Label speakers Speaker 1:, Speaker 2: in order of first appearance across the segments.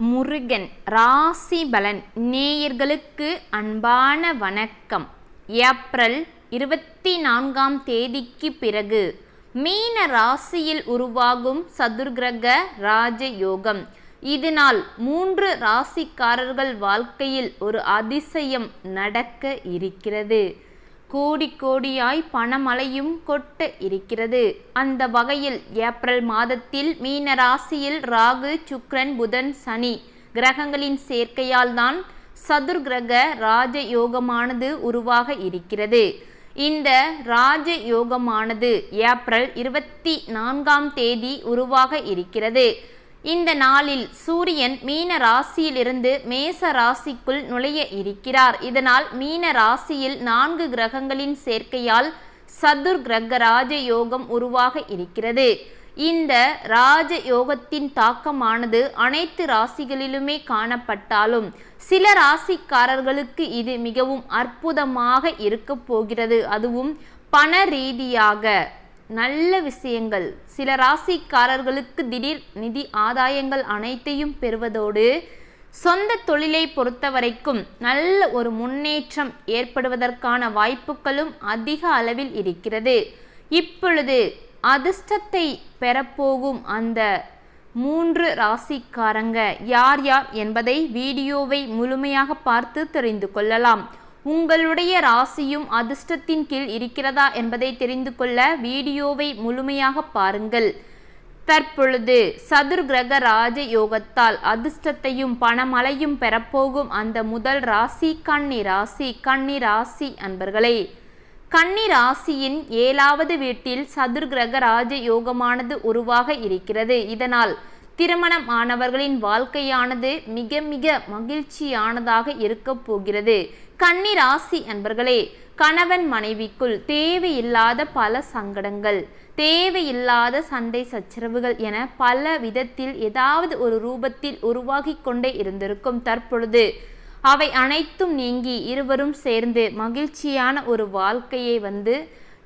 Speaker 1: முருகன் ராசி பலன் நேயர்களுக்கு அன்பான வணக்கம். ஏப்ரல் இருபத்தி நான்காம் தேதிக்கு பிறகு மீன ராசியில் உருவாகும் சதுர்கிரக ராஜயோகம். இதனால் மூன்று ராசிக்காரர்கள் வாழ்க்கையில் ஒரு அதிசயம் நடக்க இருக்கிறது. கோடி கோடியாய் பணமழையும் கொட்ட இருக்கிறது. அந்த வகையில் ஏப்ரல் மாதத்தில் மீன ராசியில் ராகு சுக்ரன் புதன் சனி கிரகங்களின் சேர்க்கையால் தான் சதுர்கிரக ராஜ யோகமானது உருவாக இருக்கிறது. இந்த ராஜ யோகமானது ஏப்ரல் இருபத்தி நான்காம் தேதி உருவாக இருக்கிறது. இந்த நாளில் சூரியன் மீன ராசியிலிருந்து மேச ராசிக்குள் நுழைய இருக்கிறார். இதனால் மீன ராசியில் நான்கு கிரகங்களின் சேர்க்கையால் சதுர் கிரக ராஜ யோகம் உருவாக இருக்கிறது. இந்த ராஜ யோகத்தின் தாக்கமானது அனைத்து ராசிகளிலுமே காணப்பட்டாலும் சில ராசிக்காரர்களுக்கு இது மிகவும் அற்புதமாக இருக்க போகிறது. அதுவும் பண ரீதியாக. நல்ல விஷயங்கள். சில ராசிக்காரர்களுக்கு திடீர் நிதி ஆதாயங்கள் அனைத்தையும் பெறுவதோடு சொந்த தொழிலை பொறுத்தவரைக்கும் நல்ல ஒரு முன்னேற்றம் ஏற்படுவதற்கான வாய்ப்புகளும் அதிக அளவில் இருக்கிறது. இப்பொழுது அதிர்ஷ்டத்தை பெறப்போகும் அந்த மூன்று ராசிக்காரங்க யார் யார் என்பதை வீடியோவை முழுமையாக பார்த்து தெரிந்து கொள்ளலாம். உங்களுடைய ராசியும் அதிர்ஷ்டத்தின் கீழ் இருக்கிறதா என்பதை தெரிந்து கொள்ள வீடியோவை முழுமையாக பாருங்கள். தற்பொழுது சதுர் கிரக ராஜ யோகத்தால் அதிர்ஷ்டத்தையும் பணமழையும் பெறப்போகும் அந்த முதல் ராசி கன்னி ராசி கன்னி ராசி அன்பர்களே. கன்னி ராசியின் ஏழாவது வீட்டில் சதுர்கிரக ராஜ யோகமானது உருவாக இருக்கிறது. இதனால் திருமணம் ஆனவர்களின் வாழ்க்கையானது மிக மிக மகிழ்ச்சியானதாக இருக்க போகிறது. கன்னி ராசி அன்பர்களே கணவன் மனைவிக்குள் தேவையில்லாத பல சங்கடங்கள் தேவையில்லாத சண்டை சச்சரவுகள் என பல விதத்தில் ஏதாவது ஒரு ரூபத்தில் உருவாகி கொண்டே இருந்திருக்கும் தற்பொழுது. அவை அனைத்தும் நீங்கி இருவரும் சேர்ந்து மகிழ்ச்சியான ஒரு வாழ்க்கையை வந்து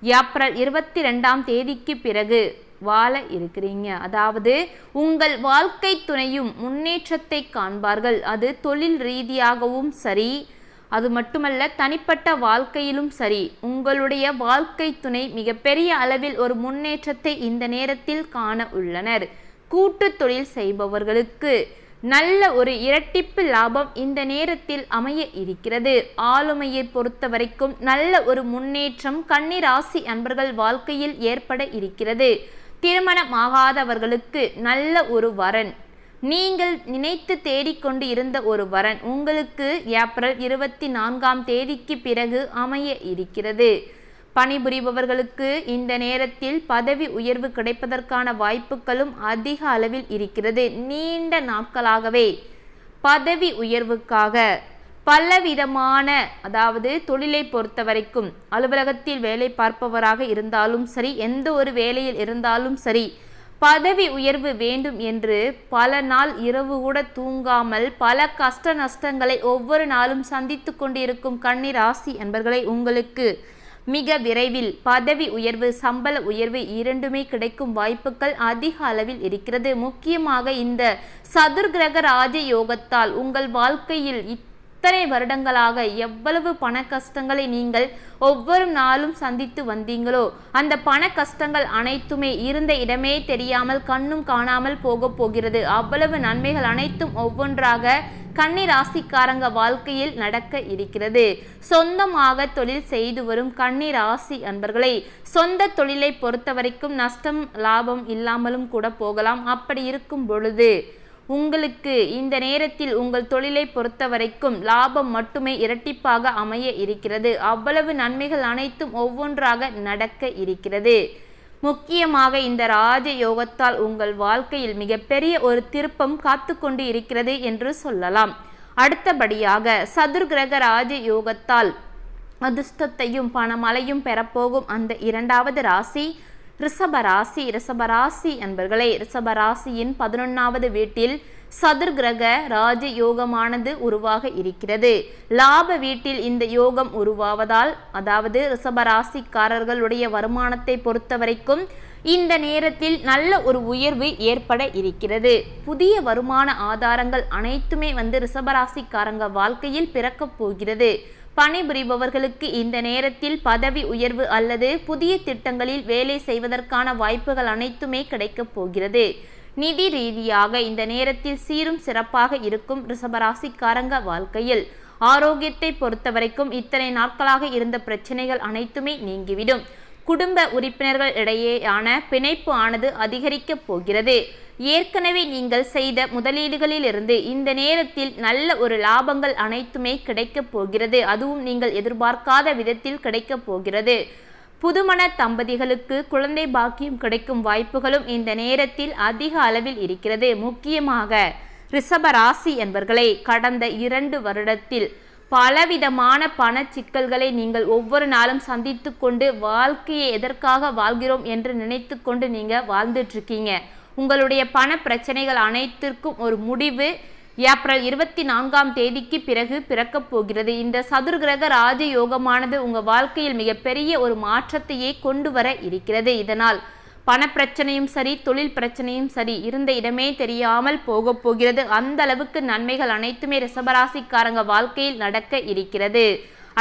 Speaker 1: ஏப்ரல் இருபத்தி ரெண்டாம் தேதிக்கு பிறகு வாழ இருக்கிறீங்க. அதாவது உங்கள் வாழ்க்கை துணையும் முன்னேற்றத்தை காண்பார்கள். அது தொழில் ரீதியாகவும் சரி அது மட்டுமல்ல தனிப்பட்ட வாழ்க்கையிலும் சரி உங்களுடைய வாழ்க்கை துணை மிகப்பெரிய அளவில் ஒரு முன்னேற்றத்தை இந்த நேரத்தில் காண உள்ளனர். கூட்டு தொழில் செய்பவர்களுக்கு நல்ல ஒரு இரட்டிப்பு லாபம் இந்த நேரத்தில் அமைய இருக்கிறது. ஆளுமையை பொறுத்த வரைக்கும் நல்ல ஒரு முன்னேற்றம் கன்னிராசி அன்பர்கள் வாழ்க்கையில் ஏற்பட இருக்கிறது. திருமணமாகாதவர்களுக்கு நல்ல ஒரு வரன். நீங்கள் நினைத்து தேடிக்கொண்டு இருந்த ஒரு வரன் உங்களுக்கு ஏப்ரல் இருபத்தி நான்காம் தேதிக்கு பிறகு அமைய இருக்கிறது. பணிபுரிபவர்களுக்கு இந்த நேரத்தில் பதவி உயர்வு கிடைப்பதற்கான வாய்ப்புகளும் அதிக அளவில் இருக்கிறது. நீண்ட நாட்களாகவே பதவி உயர்வுக்காக பலவிதமான அதாவது தொழிலை பொறுத்த வரைக்கும் அலுவலகத்தில் வேலை பார்ப்பவராக இருந்தாலும் சரி எந்த ஒரு வேலையில் இருந்தாலும் சரி பதவி உயர்வு வேண்டும் என்று பல நாள் இரவு கூட தூங்காமல் பல கஷ்ட நஷ்டங்களை ஒவ்வொரு நாளும் சந்தித்து கொண்டிருக்கும் கண்ணீர் ராசி என்பர்களை உங்களுக்கு மிக விரைவில் பதவி உயர்வு சம்பள உயர்வு இரண்டுமே கிடைக்கும் வாய்ப்புகள் அதிக அளவில் இருக்கிறது. முக்கியமாக இந்த சதுர்கிரக ராஜ யோகத்தால் உங்கள் வாழ்க்கையில் இத்தனை வருடங்களாக எவ்வளவு பண கஷ்டங்களை நீங்கள் ஒவ்வொரு நாளும் சந்தித்து வந்தீங்களோ அந்த பண கஷ்டங்கள் அனைத்துமே இருந்த இடமே தெரியாமல் கண்ணும் காணாமல் போக போகிறது. அவ்வளவு நன்மைகள் அனைத்தும் ஒவ்வொன்றாக கன்னி ராசிக்காரங்க வாழ்க்கையில் நடக்க இருக்கிறது. சொந்தமாக தொழில் செய்து வரும் கன்னி ராசி அன்பர்களை சொந்த தொழிலை பொறுத்த வரைக்கும் நஷ்டம் லாபம் இல்லாமலும் கூட போகலாம். அப்படி இருக்கும் பொழுது உங்களுக்கு இந்த நேரத்தில் உங்கள் தொழிலை பொறுத்தவரைக்கும் லாபம் மட்டுமே இரட்டிப்பாக அமைய இருக்கிறது. அவ்வளவு நன்மைகள் அனைத்தும் ஒவ்வொன்றாக நடக்க இருக்கிறது. முக்கியமாக இந்த ராஜ யோகத்தால் உங்கள் வாழ்க்கையில் மிகப்பெரிய ஒரு திருப்பம் காத்து கொண்டு இருக்கிறது என்று சொல்லலாம். அடுத்தபடியாக சதுர்கிரக ராஜ யோகத்தால் அதிர்ஷ்டத்தையும் பணமலையும் பெறப்போகும் அந்த இரண்டாவது ராசி ரிஷபராசி ரிஷபராசி என்பர்களே ரிஷபராசியின் பதினொன்றாவது வீட்டில் சதுர்கிரக ராஜ யோகமானது உருவாக இருக்கிறது. லாப வீட்டில் இந்த யோகம் உருவாவதால் அதாவது ரிஷபராசிக்காரர்களுடைய வருமானத்தை பொறுத்த வரைக்கும் இந்த நேரத்தில் நல்ல ஒரு உயர்வு ஏற்பட இருக்கிறது. புதிய வருமான ஆதாரங்கள் அனைத்துமே வந்து ரிஷபராசிக்காரங்க வாழ்க்கையில் பிறக்கப் போகிறது. பணிபுரிபவர்களுக்கு இந்த நேரத்தில் பதவி உயர்வு அல்லது புதிய திட்டங்களில் வேலை செய்வதற்கான வாய்ப்புகள் அனைத்துமே கிடைக்கப் போகிறது. நிதி ரீதியாக இந்த நேரத்தில் சீரும் சிறப்பாக இருக்கும் ரிஷபராசிக்காரங்க வாழ்க்கையில் ஆரோக்கியத்தை பொறுத்தவரைக்கும் இத்தனை நாட்களாக இருந்த பிரச்சனைகள் அனைத்துமே நீங்கிவிடும். குடும்ப உறுப்பினர்கள் இடையேயான பிணைப்பு ஆனது அதிகரிக்கப் போகிறது. ஏற்கனவே நீங்கள் செய்த முதலீடுகளிலிருந்து இந்த நேரத்தில் நல்ல ஒரு லாபங்கள் அனைத்துமே கிடைக்கப் போகிறது. அதுவும் நீங்கள் எதிர்பார்க்காத விதத்தில் கிடைக்கப் போகிறது. புதுமண தம்பதிகளுக்கு குழந்தை பாக்கியம் கிடைக்கும் வாய்ப்புகளும் இந்த நேரத்தில் அதிக அளவில் இருக்கிறது. முக்கியமாக ரிஷப ராசி என்பர்களை கடந்த இரண்டு வருடத்தில் பலவிதமான பண சிக்கல்களை நீங்கள் ஒவ்வொரு நாளும் சந்தித்து கொண்டு வாழ்க்கையை எதற்காக வாழ்கிறோம் என்று நினைத்து கொண்டு நீங்கள் வாழ்ந்துட்டு இருக்கீங்க உங்களுடைய பண பிரச்சனைகள் அனைத்திற்கும் ஒரு முடிவு ஏப்ரல் இருபத்தி நான்காம் தேதிக்கு பிறகு பிறக்கப் போகிறது. இந்த சதுர்கிரக ராஜயோகமானது உங்கள் வாழ்க்கையில் மிகப்பெரிய ஒரு மாற்றத்தையே கொண்டு வர இருக்கிறது. இதனால் பணப்பிரச்சனையும் சரி தொழில் பிரச்சனையும் சரி இருந்த இடமே தெரியாமல் போக போகிறது. அந்த அளவுக்கு நன்மைகள் அனைத்துமே ரிசபராசிக்காரங்க வாழ்க்கையில் நடக்க இருக்கிறது.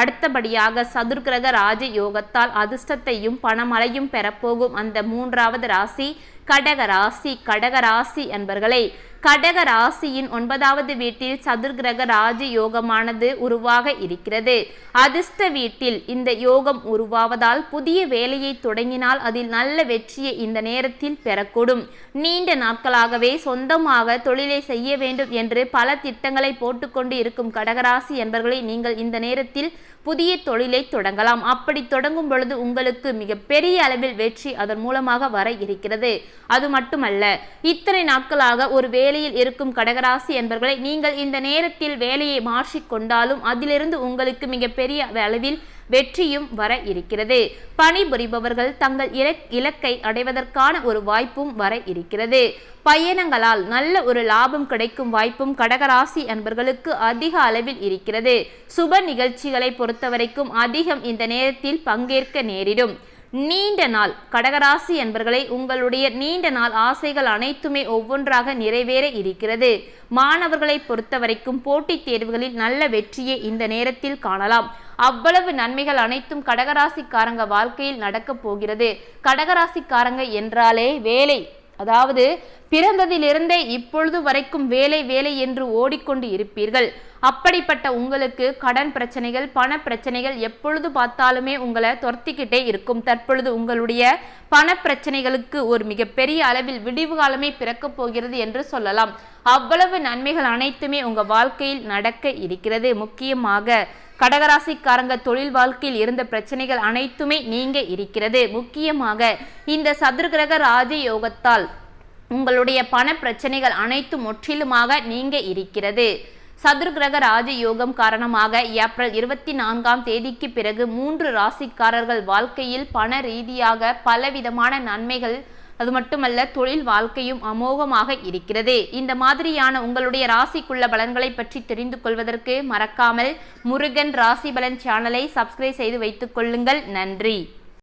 Speaker 1: அடுத்தபடியாக சதுர்கிரக ராஜ யோகத்தால் அதிர்ஷ்டத்தையும் பணமழையும் பெறப்போகும் அந்த மூன்றாவது ராசி கடகராசி கடகராசி என்பர்களை கடக ராசியின் ஒன்பதாவது வீட்டில் சதுர்கிரக ராஜ யோகமானது உருவாக இருக்கிறது. அதிர்ஷ்ட வீட்டில் இந்த யோகம் உருவாவதால் புதிய வேலையை தொடங்கினால் அதில் நல்ல வெற்றியை இந்த நேரத்தில் பெறக்கூடும். நீண்ட நாட்களாகவே சொந்தமாக தொழிலை செய்ய வேண்டும் என்று பல திட்டங்களை போட்டுக்கொண்டு இருக்கும் கடகராசி என்பர்களை நீங்கள் இந்த நேரத்தில் புதிய தொழிலை தொடங்கலாம். அப்படி தொடங்கும் பொழுது உங்களுக்கு மிகப்பெரிய அளவில் வெற்றி அதன் மூலமாக வர இருக்கிறது. அது மட்டுமல்ல இத்தனை நாட்களாக ஒரு வேலையில் இருக்கும் கடகராசி என்பர்களை நீங்கள் இந்த நேரத்தில் வேலையை மாற்றிக்கொண்டாலும் அதிலிருந்து உங்களுக்கு மிக பெரிய அளவில் வெற்றியும் வர இருக்கிறது. பணிபுரிபவர்கள் தங்கள் இலக்கை அடைவதற்கான ஒரு வாய்ப்பும் வர இருக்கிறது. பயணங்களால் நல்ல ஒரு லாபம் கிடைக்கும் வாய்ப்பும் கடகராசி அன்பர்களுக்கு அதிக அளவில் இருக்கிறது. சுப நிகழ்ச்சிகளை பொறுத்தவரைக்கும் அதிகம் இந்த நேரத்தில் பங்கேற்க நேரிடும். நீண்ட நாள். கடகராசி என்பர்களை உங்களுடைய நீண்ட நாள் ஆசைகள் அனைத்துமே ஒவ்வொன்றாக நிறைவேற இருக்கிறது. மாணவர்களை பொறுத்தவரைக்கும் போட்டித் தேர்வுகளில் நல்ல வெற்றியை இந்த நேரத்தில் காணலாம். அவ்வளவு நன்மைகள் அனைத்தும் கடகராசிக்காரங்க வாழ்க்கையில் நடக்கப் போகிறது. கடகராசிக்காரங்க என்றாலே வேலை. அதாவது பிறந்ததிலிருந்தே இப்பொழுது வரைக்கும் வேலை வேலை என்று ஓடிக்கொண்டு இருப்பீர்கள். அப்படிப்பட்ட உங்களுக்கு கடன் பிரச்சனைகள் பண பிரச்சனைகள் எப்பொழுது பார்த்தாலுமே உங்களை துரத்திக்கிட்டே இருக்கும். தற்பொழுது உங்களுடைய பண பிரச்சனைகளுக்கு ஒரு மிகப்பெரிய அளவில் விடிவு காலமே பிறக்கப் போகிறது என்று சொல்லலாம். அவ்வளவு நன்மைகள் அனைத்துமே உங்கள் வாழ்க்கையில் நடக்க இருக்கிறது. முக்கியமாக கடகராசிக்காரங்க தொழில் வாழ்க்கையில் இருந்த பிரச்சனைகள் அனைத்துமே நீங்க இருக்கிறது. முக்கியமாக இந்த சதுர்கிரக ராஜயோகத்தால் உங்களுடைய பண பிரச்சனைகள் அனைத்தும் முற்றிலுமாக நீங்க இருக்கிறது. சதுர்கிரக ராஜயோகம் காரணமாக ஏப்ரல் இருபத்தி நான்காம் தேதிக்கு பிறகு மூன்று ராசிக்காரர்கள் வாழ்க்கையில் பண ரீதியாக பலவிதமான நன்மைகள் அது மட்டுமல்ல தொழில் வாழ்க்கையும் அமோகமாக இருக்கிறது. இந்த மாதிரியான உங்களுடைய ராசிக்குள்ள பலன்களை பற்றி தெரிந்து கொள்வதற்கு மறக்காமல் முருகன் ராசி பலன் சேனலை சப்ஸ்கிரைப் செய்து வைத்துக் கொள்ளுங்கள். நன்றி.